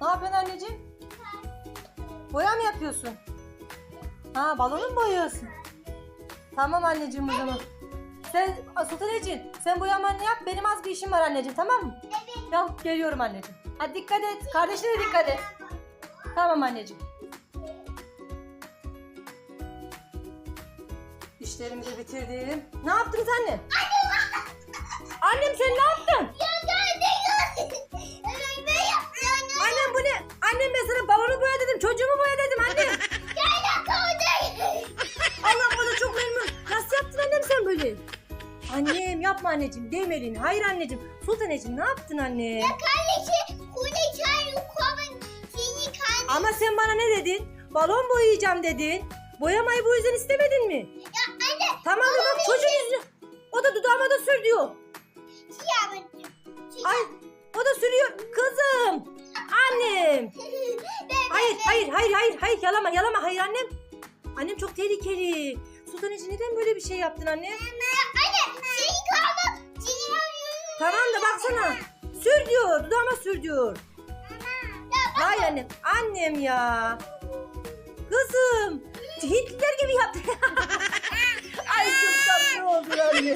Ne yapıyorsun anneciğim? Boya mı yapıyorsun? Ha balonu mu boyuyorsun? Tamam anneciğim o zaman. Sen Sultan Ecin, sen boyamanı yap. Benim az bir işim var anneciğim tamam mı? Evet. Ya geliyorum anneciğim. Hadi dikkat et. Kardeşine de dikkat et. Tamam anneciğim. İşlerimizi bitirdim. Ne yaptınız annem? Annem balonu boya dedim. Çocuğumu boya dedim annem. Gel kaldı. Allah bana çok memnun. Nasıl yaptın annem sen böyle? Annem yapma anneciğim. Değme elini. Hayır anneciğim. Sultan Ecin ne yaptın anne? Kardeşi kule çay yukarı seni kardeşi. Ama sen bana ne dedin? Balon boyayacağım dedin. Boyamayı bu yüzden istemedin mi? Ya anne Tamam bak çocuğun yüzüne. O da dudağıma da sür diyor. siyah Ay o da sürüyor. Kızım. Annem. Hayır hayır hayır hayır hayır yalama yalama hayır annem. Annem çok tehlikeli. Sultan Ece neden böyle bir şey yaptın anne? Anne seni kaldı. Tamam da baksana. Sür diyor. Dudağıma sür diyor. Hayır annem. Annem ya. Kızım. Hintliler gibi yaptı. Ay çok tatlı oldu anne.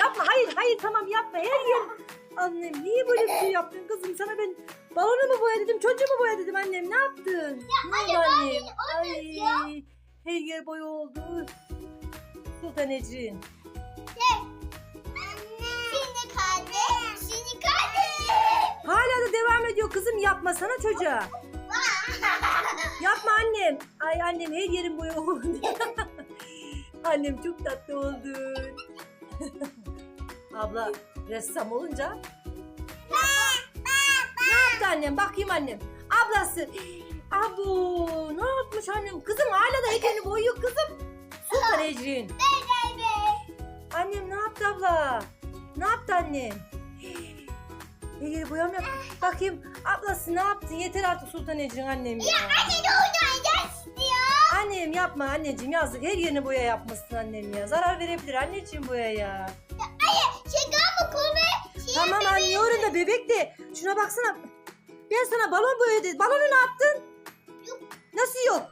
yapma hayır hayır tamam yapma her yer. Annem niye böyle bir şey yaptın kızım? Sana ben balonu mu boya dedim çocuğu mu boya dedim annem ne yaptın? ne oldu annem? Ay her yer boya oldu. Sultan Ecrin. Seni kardeş. Seni kardeş. Hala da devam ediyor kızım yapmasana çocuğa. Yapma annem. Ay annem her yerim boya oldu. annem çok tatlı oldu. Abla ressam olunca. Ne yaptı annem? Bakayım annem. Ablası. Abu ne yapmış annem? Kızım hala da heykelini boyuyor kızım. Sultan Ecrin. Annem ne yaptı abla? Ne yaptı annem? Her yeri boyam yap. Bakayım ablası ne yaptın? Yeter artık Sultan Ecrin annem ya. Anne ne oynayacağız istiyor? Annem yapma anneciğim yazık her yerine boya yapmışsın annem ya. Zarar verebilir anneciğim boyaya. Şaka mı kome? Tamam anlıyorum da bebek de şuna baksana. Ben sana balon boya dedim. Balonu ne yaptın? Yok. Nasıl yok?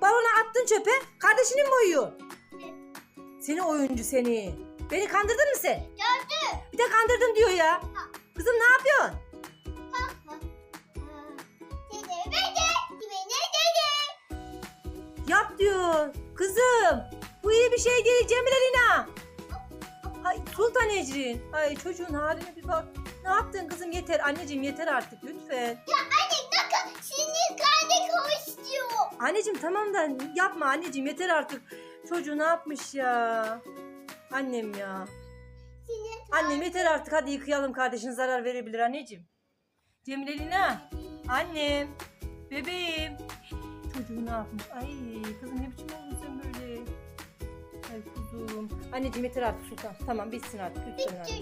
Balonu attın çöpe. Kardeşinin mi boyuyor? Seni oyuncu seni. Beni kandırdın mı sen? Gördüm. Bir de kandırdım diyor ya. Kızım ne yapıyorsun? Dedi. Yap diyor. Kızım bu iyi bir şey değil Cemile Lina. Ay Sultan Ecrin. Ay çocuğun haline bir bak. Ne yaptın kızım yeter. Anneciğim yeter artık lütfen. Ya anne bakın şimdi kardeş istiyor. Anneciğim tamam da yapma anneciğim yeter artık. Çocuğu ne yapmış ya? Annem ya. Annem yeter artık hadi yıkayalım kardeşin zarar verebilir anneciğim. Cemile Lina. Annem. Bebeğim. Çocuğu ne yapmış? Ay kızım ne biçim oldun sen böyle? Ay kuzum. Anneciğim yeter artık Sultan. Tamam bitsin artık lütfen artık.